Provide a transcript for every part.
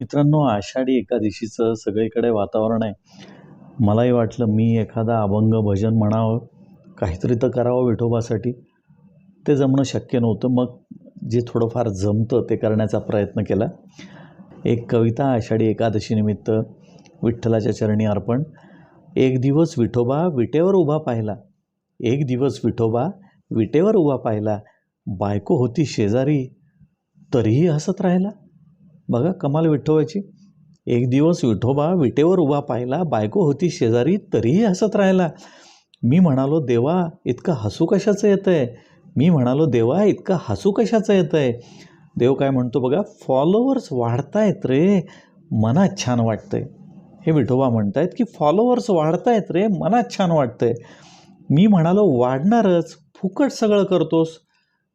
मित्रांनो आषाढी एकादशीचं सगळीकडे वातावरण आहे. मलाही वाटलं मी एखादा अभंग भजन म्हणावं काहीतरी तर करावं विठोबासाठी. ते जमणं शक्य नव्हतं. मग जे थोडंफार जमतं ते करण्याचा प्रयत्न केला. एक कविता आषाढी एकादशीनिमित्त विठ्ठलाच्या चरणी अर्पण. एक दिवस विठोबा विटेवर उभा पाहिला. एक दिवस विठोबा विटेवर उभा पाहिला. बायको होती शेजारी तरीही हसत राहिला. बघा कमाल विठोबाची. एक दिवस विठोबा विटेवर उभा पाहिला बायको होती शेजारी तरीही हसत राहिला. मी म्हणालो देवा इतकं हसू कशाचं येतं आहे मी म्हणालो देवा इतकं हसू कशाचं येतं आहे देव काय म्हणतो बघा फॉलोवर्स वाढतायत रे मनात छान वाटतंय. हे विठोबा म्हणतायत की फॉलोअर्स वाढतायत रे मनात छान वाटतंय. मी म्हणालो वाढणारच फुकट सगळं करतोस.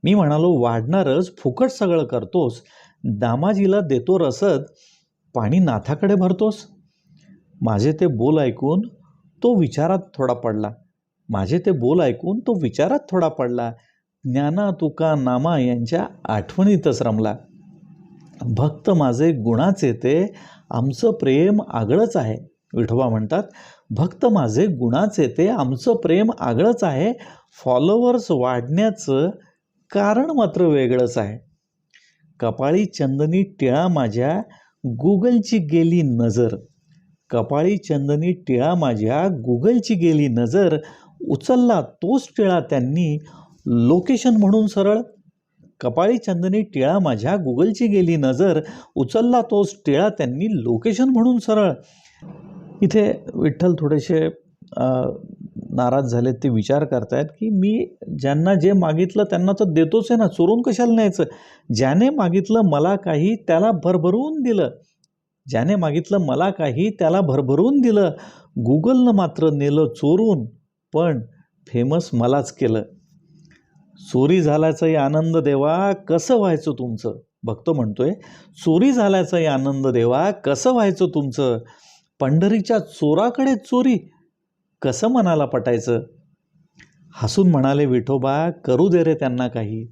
मी म्हणालो वाढणारच फुकट सगळं करतोस. दामाजीला देतो रसद पाणी नाथाकडे भरतोस? माझे ते बोल ऐकून तो विचारात थोडा पडला. माझे ते बोल ऐकून तो विचारात थोडा पडला. ज्ञाना तुका नामा यांच्या आठवणीतच रमला. भक्त माझे गुणाचे ते आमचं प्रेम आगळंच आहे. विठोबा म्हणतात भक्त माझे गुणाचे ते आमचं प्रेम आगळंच आहे. फॉलोवर्स वाढण्याचं कारण मात्र वेगळंच आहे. कपाळी चंदनी टिळा माझ्या गुगलची गेली नजर. कपाळी चंदनी टिळा माझ्या गुगलची गेली नजर. उचलला तोच टिळा त्यांनी. लोकेशन म्हणून सरळ. कपाळी चंदनी टिळा माझ्या गुगलची गेली नजर. उचलला तोच टिळा त्यांनी लोकेशन म्हणून सरळ. इथे विठ्ठल थोडेसे नाराज झालेत ते विचार करतायत की मी ज्यांना जे मागितलं त्यांना तर देतोच आहे ना चोरून कशाला न्यायचं? ज्याने मागितलं मला काही त्याला भरभरून दिलं. ज्याने मागितलं मला काही त्याला भरभरून दिलं. गुगलनं मात्र नेलं चोरून पण फेमस मलाच केलं. चोरी झाल्याचाही आनंद देवा कसं व्हायचं तुमचं? भक्त म्हणतोय चोरी झाल्याचाही आनंद देवा कसं व्हायचं तुमचं? पंढरीच्या चोराकडे चोरी कसं मनाला पटायचं? हसून म्हणाले विठोबा करू दे रे त्यांना काही.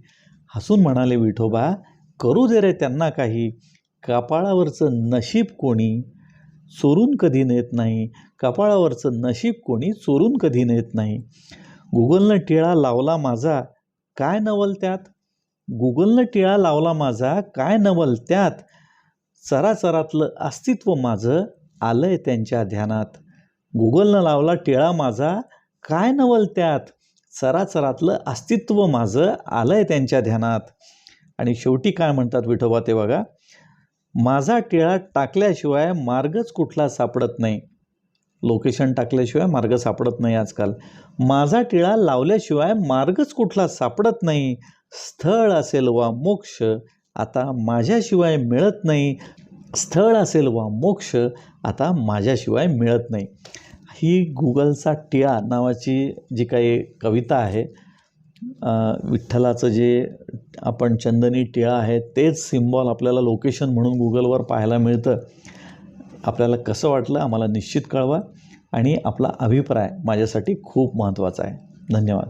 हसून म्हणाले विठोबा करू दे रे त्यांना काही. कपाळावरचं नशीब कोणी चोरून कधी नेत नाही? कपाळावरचं नशीब कोणी चोरून कधी नेत नाही? गुगलनं टिळा लावला माझा काय नवल त्यात? गुगलनं टिळा लावला माझा काय नवल त्यात? चराचरातलं अस्तित्व माझं आलंय त्यांच्या ध्यानात. गुगलनं लावला टिळा माझा. काय नवल त्यात? चराचरातलं अस्तित्व माझं आलं आहे त्यांच्या ध्यानात. आणि शेवटी काय म्हणतात विठोबा ते बघा. माझा टिळा टाकल्याशिवाय मार्गच कुठला सापडत नाही. लोकेशन टाकल्याशिवाय मार्ग सापडत नाही आजकाल. माझा टिळा लावल्याशिवाय मार्गच कुठला सापडत नाही. स्थळ असेल वा मोक्ष आता माझ्याशिवाय मिळत नाही. स्थळ असेल वा मोक्ष आता माझ्याशिवाय मिळत नाही. ही गुगलचा टिळा नावाची जी काही कविता आहे विठ्ठलाचं जे आपण चंदनी टिळा आहे तेच सिम्बॉल आपल्याला लोकेशन म्हणून गुगलवर पाहायला मिळतं. आपल्याला कसं वाटलं आम्हाला निश्चित कळवा आणि आपला अभिप्राय माझ्यासाठी खूप महत्त्वाचा आहे. धन्यवाद.